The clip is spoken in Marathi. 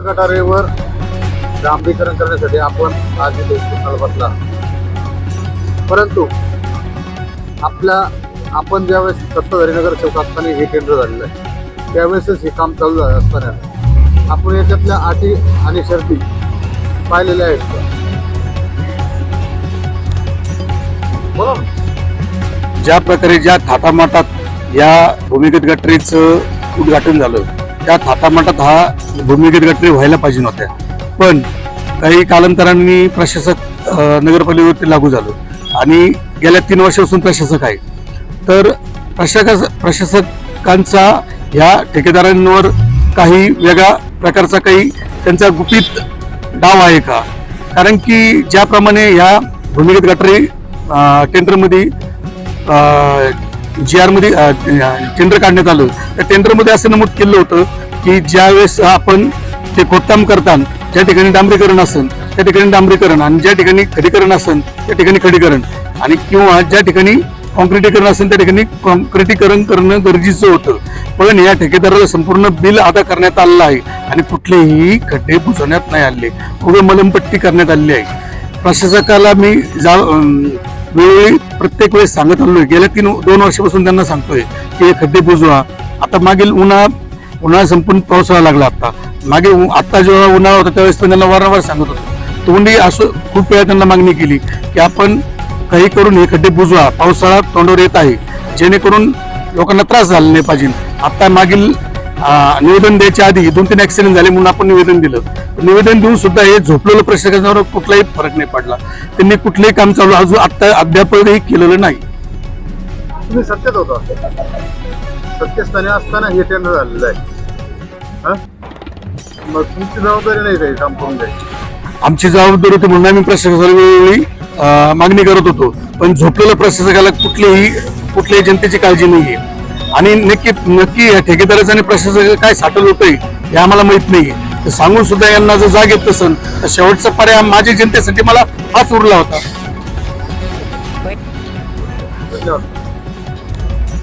गटारेवर डांबरीकरण करण्यासाठी आपण आज इथे बसला परंतु आपल्या आपण ज्यावेळेस सत्ताधारी नगरसेवक असताना हे केंद्र झालेलं आहे त्यावेळेसच हे काम चालू झालं असताना आपण याच्यातल्या अटी आणि शर्ती पाहिलेल्या आहेत हो. ज्या प्रकारे ज्या थाटामाटात या भूमिगत गटरीचं उद्घाटन झालं त्या थाटामाटात हा भूमिगत गटरी व्हायला पाहिजे नव्हत्या. पण काही कालांतरांनी प्रशासक नगरपालिकेवरती लागू झालो. आणि गेल्या तीन वर्षापासून प्रशासक आहे. तर प्रशासक प्रशासकांचा ह्या ठेकेदारांवर काही वेगळ्या प्रकारचा काही त्यांचा गुपित डाव आहे का? कारण की ज्याप्रमाणे ह्या भूमिगत गटरी टेंडरमध्ये जी आरमध्ये टेंडर काढण्यात आलं. त्या टेंडरमध्ये असं नमूद केलं होतं की ज्यावेळेस आपण ते खोदकाम करताना ज्या ठिकाणी डांबरीकरण असेल त्या ठिकाणी डांबरीकरण आणि ज्या ठिकाणी खडीकरण असेल त्या ठिकाणी खडीकरण. आणि किंवा ज्या ठिकाणी कॉन्क्रिटीकरण असेल त्या ठिकाणी कॉन्क्रिटीकरण करणं गरजेचं होतं. पण या ठेकेदाराला संपूर्ण बिल अदा करण्यात आलेलं आहे आणि कुठलेही खड्डे बुजवण्यात नाही आले. उभे मलमपट्टी करण्यात आलेली आहे. प्रशासकाला मी जा वेळोवेळी प्रत्येक वेळेस सांगत आलोय. गेल्या तीन दोन वर्षापासून त्यांना सांगतोय की हे खड्डे बुजवा. आता मागील उन्हाळा उन्हाळा संपून पावसाळा लागला आता. मागे उ- आता जेव्हा उन्हाळा होता त्यावेळेस पण त्यांना वारंवार सांगत होतो. तोंडी असं खूप वेळा त्यांना मागणी केली की आपण काही करून हे खड्डे बुजवा. पावसाळा तोंडावर येत आहे. जेणेकरून लोकांना त्रास झाला नाही पाहिजे. आता मागील निवेदन द्यायच्या आधी दोन तीन ऍक्सिडेंट झाले म्हणून आपण निवेदन दिलं. निवेदन देऊन सुद्धा हे झोपलेलं प्रशासकांवर कुठलाही फरक नाही पडला. त्यांनी कुठलेही काम चालू अजून आता अद्यापही केलेलं नाही. तुम्ही सत्तेत होता. सत्तेस्थानी असताना हे टेंडर झालेलं आहे. हा? मग तुमची जबाबदारी नाही काही काम करून द्यायची आमची जबाबदारी होती म्हणून आम्ही प्रशासकाला वेळोवेळी मागणी करत होतो. पण झोपलेल्या प्रशासकाला कुठलीही कुठल्याही जनतेची काळजी नाहीये. आणि नक्की नक्की ठेकेदाराचं आणि प्रशासनाचं काय साठवलं होतंय हे आम्हाला माहीत नाही तर सांगून सुद्धा यांना जर जाग येत नसेल तर शेवटचा पर्याय माझ्या जनतेसाठी मला हाच उरला होता. धन्यवाद